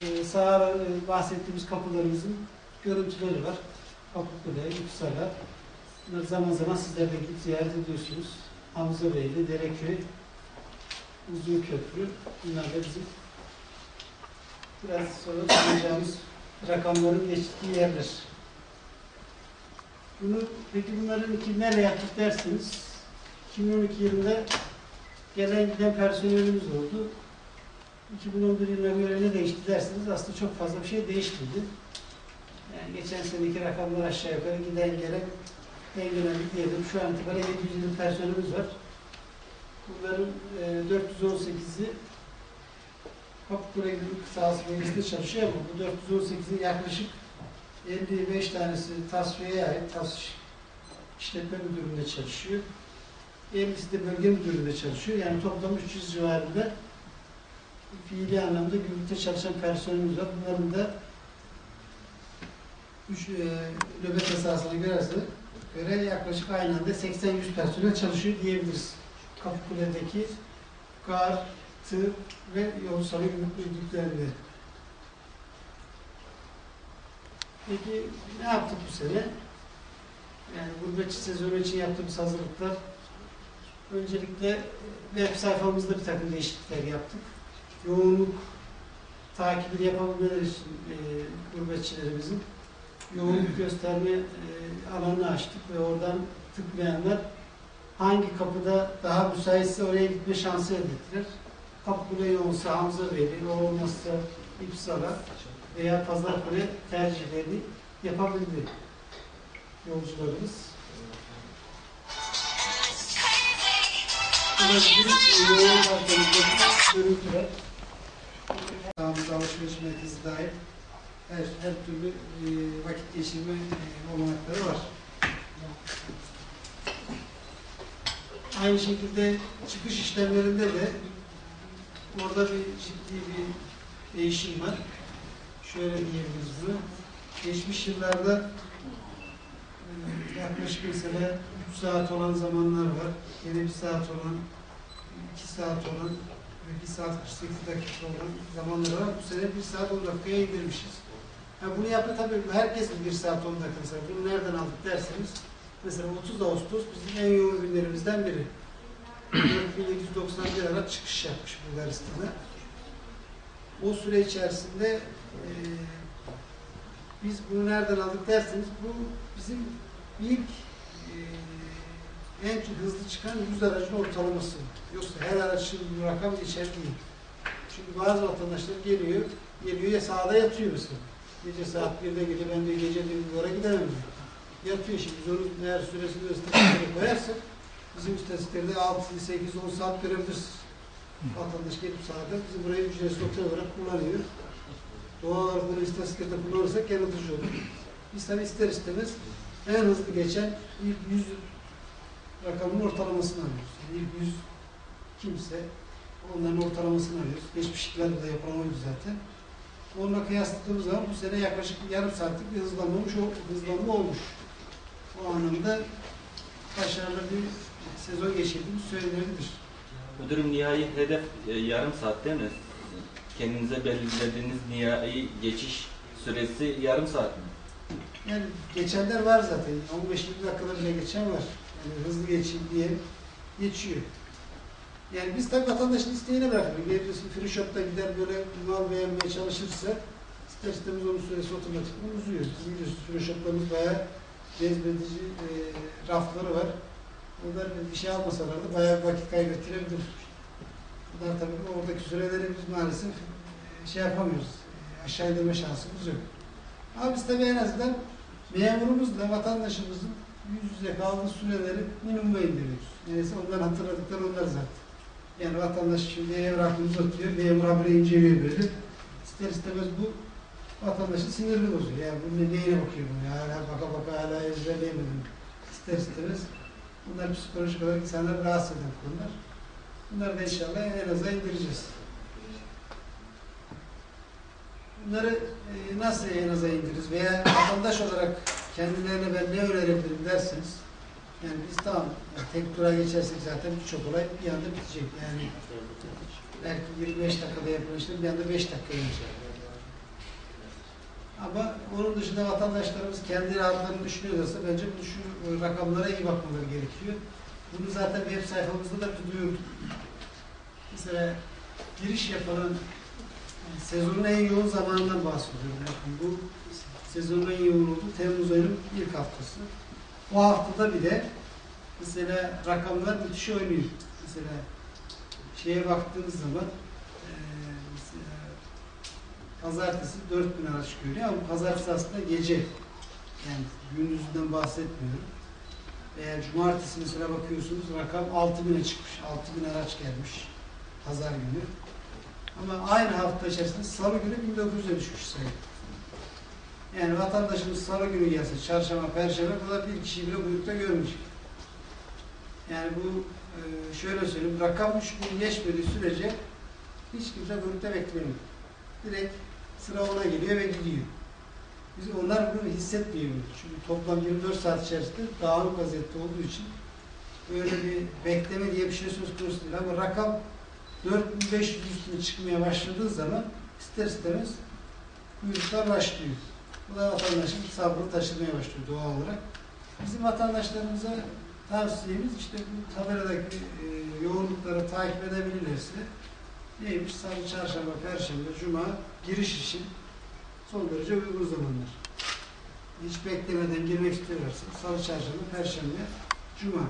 Ee, Sağa e, bahsettiğimiz kapılarımızın görüntüleri var. Kapıkule, Yüksala. Bunları zaman zaman sizler de gidip ziyaret ediyorsunuz. Hamza Beyli, Dereköy, Uzun Köprü. Bunlar da bizim biraz sonra sayacağımız rakamların geçtiği yerler. Bunu, peki bunların iki nereye yaptık derseniz 2012 yılında gelen giden personelimiz oldu. 2011 yılına göre ne değişti derseniz aslında çok fazla bir şey değişmedi. Yani geçen seneki rakamlar aşağı yukarı giden gelen dengelendik diyelim. Şu an itibariyle 720 personelimiz var. Bunların e, 418'i Kapıkule Gümrük sahası bölgesinde çalışıyor ama bu 418'in yaklaşık 55 tanesi tasfiyeye ait tas işletme müdürlüğünde çalışıyor. 50'si de bölge müdürlüğünde çalışıyor. Yani toplam 300 civarında fiili anlamda gümrükte çalışan personelimiz var. Bunların da üç, e, nöbet esasına göre, göre yaklaşık aynı anda 80-100 personel çalışıyor diyebiliriz. Kapıkule'deki gar, tır ve yol sarı gümrük müdürlüklerinde. Peki ne yaptık bu sene? Yani gurbetçi sezonu için yaptığımız hazırlıklar öncelikle web sayfamızda bir takım değişiklikler yaptık. Yoğunluk takibini yapabilmeleri için e, gurbetçilerimizin yoğunluk gösterme e, alanını açtık ve oradan tıklayanlar hangi kapıda daha müsaitse oraya gitme şansı elde ettiler. Kapıkule yoğunsa Hamza Beyli, o olmazsa İpsala veya Pazarkule tercihlerini yapabildi yolcularımız. Ulaştırıp yoğun arkamızdaki görüntüler. Sağımızda alışveriş merkezi dahil her, her türlü e, vakit geçirme e, olanakları var. Aynı şekilde çıkış işlemlerinde de orada bir ciddi bir değişim var. Şöyle diyebiliriz bunu. Geçmiş yıllarda e, yaklaşık mesela 3 saat olan zamanlar var. Yine 1 saat olan, 2 saat olan 1 saat 48 dakika olan zamanlar var. Bu sene 1 saat 10 dakikaya indirmişiz. Ha bunu yaptı tabii herkes 1 saat 10 dakika mesela. Bunu nereden aldık derseniz mesela 30 Ağustos bizim en yoğun günlerimizden biri. 4791 araç çıkış yapmış Bulgaristan'a. O süre içerisinde e, biz bunu nereden aldık derseniz bu bizim ilk hızlı çıkan 100 aracın ortalaması. Yoksa her araçın bu rakam geçer değil. Çünkü bazı vatandaşlar geliyor, geliyor ya sahada yatıyor mesela. Gece saat 1'de geliyor, ben de gece bir yere gidemem diyor. Yatıyor şimdi, biz onun eğer süresini ıstatistiklere koyarsak bizim istatistiklerde 6, 8, 10 saat görebilirsiniz. Vatandaş gelip sahada bizi burayı ücretsiz otel olarak kullanıyor. Doğal olarak bunu istatistiklerde kullanırsak yanıltıcı olur. Biz tabi ister istemez en hızlı geçen ilk 100 rakamın ortalamasını alıyoruz. Yani ilk 100 kimse onların ortalamasını alıyoruz. Geçmiş yıllarda da yapılan oydu zaten. Onunla kıyasladığımız zaman bu sene yaklaşık yarım saatlik bir hızlanmamış, o hızlanma olmuş. O anlamda başarılı bir sezon geçirdiğimiz söylenebilir. Müdürüm nihai hedef e, yarım saat değil mi? Kendinize belirlediğiniz nihai geçiş süresi yarım saat mi? Yani geçenler var zaten. 15-20 dakikada bile geçen var. Hızlı geçeyim diye geçiyor. Yani biz tabii vatandaşın isteğine bırakıyoruz. Gelirsin free shop'ta gider böyle mal beğenmeye çalışırsa ister istemez onun süresi otomatik uzuyor. Bizim biliyorsunuz free shop'larımız bayağı cezbedici e, rafları var. Onlar bir şey almasalar da bayağı vakit kaybettirebilir. Bunlar tabii oradaki süreleri biz maalesef e, şey yapamıyoruz. E, aşağı indirme şansımız yok. Ama biz tabii en azından memurumuzla vatandaşımızın yüz yüze kaldığı süreleri minimuma indiriyoruz. Neyse onların hatırladıkları onlar zaten. Yani vatandaş şimdi evrakımızı atıyor, memur habire inceliyor böyle. İster istemez bu vatandaşın sinirini bozuyor. Yani bu ne- neyine bakıyor bu? Ya hala baka baka hala ezberleyemedim. İster istemez bunlar psikolojik olarak insanları rahatsız eden konular. Bunları da inşallah en aza indireceğiz. Bunları e, nasıl en aza indiririz veya vatandaş olarak kendilerine ben ne öğrenebilirim derseniz yani biz tamam tek durağa geçersek zaten birçok olay bir anda bitecek. Yani belki 25 dakikada yapılan işlem bir anda 5 dakika geçer. Ama onun dışında vatandaşlarımız kendi rahatlarını düşünüyorlarsa bence bu şu rakamlara iyi bakmaları gerekiyor. Bunu zaten web sayfamızda da duyurduk. Mesela giriş yapılan yani sezonun en yoğun zamanından bahsediyorum. Bakın bu sezonun en yoğun olduğu Temmuz ayının ilk haftası. O haftada bile mesela rakamlar müthiş oynuyor. Mesela şeye baktığınız zaman eee mesela pazartesi 4000 araç görüyor ama pazartesi aslında gece. Yani gündüzden bahsetmiyorum. Veya cumartesi mesela bakıyorsunuz rakam 6000'e çıkmış. 6000 araç gelmiş pazar günü. Ama aynı hafta içerisinde salı günü 1900'e düşmüş sayı. Yani vatandaşımız salı günü gelse, çarşamba, perşembe kadar bir kişi bile kuyrukta görmüş. Yani bu e, şöyle söyleyeyim, rakam 3 gün geçmediği sürece hiç kimse kuyrukta beklemiyor. Direkt sıra ona geliyor ve gidiyor. Biz onlar bunu hissetmiyor. Çünkü toplam 24 saat içerisinde dağınık vaziyette olduğu için böyle bir bekleme diye bir şey söz konusu değil. Ama rakam 4500 üstüne çıkmaya başladığı zaman ister istemez kuyruklar başlıyor. Bu da vatandaşın sabrını taşırmaya başlıyor doğal olarak. Bizim vatandaşlarımıza tavsiyemiz işte bu tabeladaki e, yoğunlukları takip edebilirlerse neymiş? Salı, çarşamba, perşembe, cuma giriş için son derece uygun zamanlar. Hiç beklemeden girmek istiyorlarsa salı, çarşamba, perşembe, cuma.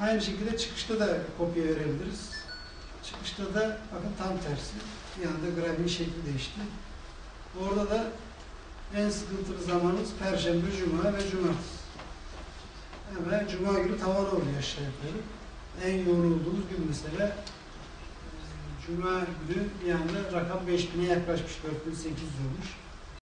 Aynı şekilde çıkışta da kopya verebiliriz. Çıkışta da bakın tam tersi. Bir anda grafiğin şekli değişti. Orada da en sıkıntılı zamanımız Perşembe, Cuma ve Cumartesi. Hemen Cuma günü tavan oluyor aşağı yukarı. En yoğun gün mesela e, Cuma günü bir anda rakam 5000'e yaklaşmış, 4800 olmuş.